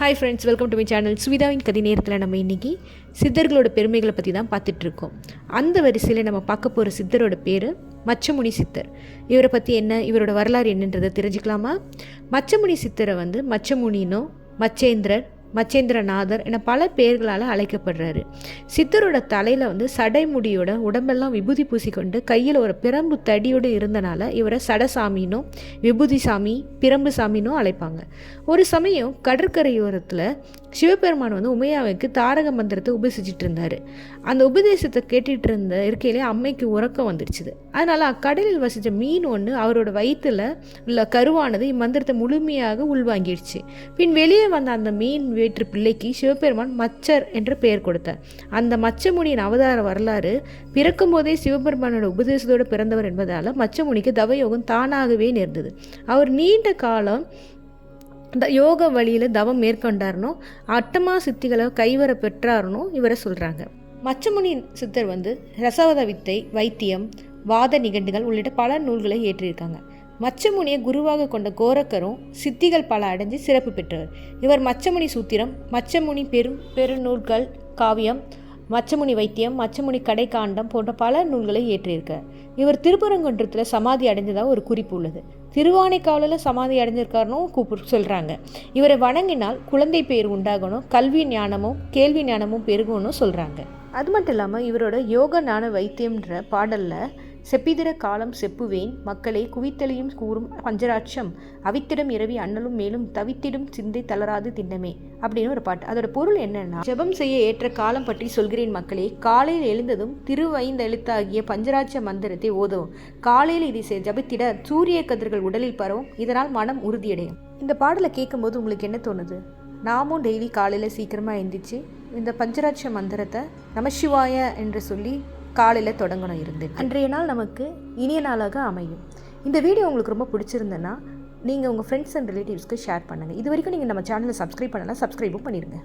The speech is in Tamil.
Hi friends welcome to my channel சுவிதாவின் கதை நேரத்தில் நம்ம இன்றைக்கி சித்தர்களோட பெருமைகளை பற்றி தான் பார்த்துட்ருக்கோம் அந்த வரிசையில் நம்ம பார்க்க போகிற சித்தரோட பேர் மச்சமுனி சித்தர். இவரை பற்றி என்ன இவரோட வரலாறு என்னன்றதை தெரிஞ்சுக்கலாமா? மச்சமுனி சித்தரை வந்து மச்சமுனினோ மச்சேந்திரர் மச்சேந்திரநாதர் என பல பெயர்களால் அழைக்கப்படுறாரு. சித்தரோட தலையில் வந்து சடைமுடியோட உடம்பெல்லாம் விபூதி பூசிக்கொண்டு கையில் ஒரு பிரம்பு தடியோடு இருந்தனால இவரை சடசாமினும் விபூதி சாமி பிரம்பு சாமினும் அழைப்பாங்க. ஒரு சமயம் கடற்கரையோரத்தில் சிவபெருமான் வந்து உமையாவுக்கு தாரக மந்திரத்தை உபதேசிச்சுட்டு இருந்தார் அந்த உபதேசத்தை கேட்டுட்டு இருந்த இருக்கையிலே அம்மைக்கு உறக்கம் வந்துடுச்சுது. அதனால் அக்கடலில் வசித்த மீன் ஒன்று அவரோட வயிற்றில் உள்ள கருவானது இம்மந்திரத்தை முழுமையாக உள்வாங்கிடுச்சு. பின் வெளியே வந்த அந்த மீன் வேற்று பிள்ளைக்கு சிவபெருமான் மச்சர் என்று பெயர் கொடுத்தார். அந்த மச்சமுனியின் அவதார வரலாறு பிறக்கும் போதே சிவபெருமானோட உபதேசத்தோடு பிறந்தவர் என்பதால் மச்சமுனிக்கு தவயோகம் தானாகவே நேர்ந்தது. அவர் நீண்ட காலம் இந்த யோக வழியில் தவம் மேற்கொண்டார்னோ அட்டமா சித்திகளை கைவர பெற்றார்னோ இவரை சொல்கிறாங்க மச்சமுனி சித்தர் வந்து ரசவத வித்தை வைத்தியம் வாத நிகண்டுகள் உள்ளிட்ட பல நூல்களை ஏற்றியிருக்காங்க மச்சமுனியை குருவாக கொண்ட கோரக்கரும் சித்திகள் பல அடைஞ்சு சிறப்பு பெற்றவர். இவர் மச்சமுனி சூத்திரம் மச்சமுனி பெரும் பெருநூல்கள் காவியம் மச்சமுனி வைத்தியம் மச்சமுனி கடைக்காண்டம் போன்ற பல நூல்களை ஏற்றியிருக்கார் இவர் திருப்பரங்குன்றத்தில் சமாதி அடைஞ்சதாக ஒரு குறிப்பு உள்ளது. திருவானைக்காவலில் சமாதி அடைஞ்சிருக்காருன்னு கூப்பிட்டு சொல்கிறாங்க இவரை வணங்கினால் குழந்தை பேர் உண்டாகணும் கல்வி ஞானமும் கேள்வி ஞானமும் பெருகணும்னு சொல்கிறாங்க அது மட்டும் இல்லாமல் இவரோட யோக ஞான வைத்தியம்ன்ற பாடலில் செப்பிதிர காலம் செப்புவேன் மக்களை குவித்தலையும் கூறும் பஞ்சராட்சம். அவித்திடம் இரவி அண்ணலும் மேலும் தவித்திடும் சிந்தை தளராது திண்ணமே. அப்படின்னு ஒரு பாட்டு. அதோட பொருள் என்னன்னா ஜெபம் செய்ய ஏற்ற காலம் பற்றி சொல்கிறேன் மக்களே. காலையில் எழுந்ததும் திருவைந்தெழுத்தாகிய பஞ்சராட்ச மந்திரத்தை ஓதவும். காலையில் இதை ஜபித்திட சூரிய கதிர்கள் உடலில் பரவும். இதனால் மனம் உறுதியடையும். இந்த பாடலை கேட்கும்போது உங்களுக்கு என்ன தோணுது? நாமும் டெய்லி காலையில் சீக்கிரமாக எழுந்திரிச்சு இந்த பஞ்சராட்ச மந்திரத்தை நமசிவாய என்று சொல்லி காலையில் தொடங்கணும் இருந்து அன்றைய நாள் நமக்கு இனிய நாளாக அமையும். இந்த வீடியோ உங்களுக்கு ரொம்ப பிடிச்சிருந்தேன்னா நீங்கள் உங்கள் ஃப்ரெண்ட்ஸ் அண்ட் ரிலேட்டிவ்ஸ்க்கு ஷேர் பண்ணுங்கள் இது வரைக்கும் நீங்கள் நம்ம சேனலை சப்ஸ்கிரைப் பண்ணலாம் சப்ஸ்கிரைபும் பண்ணிடுங்க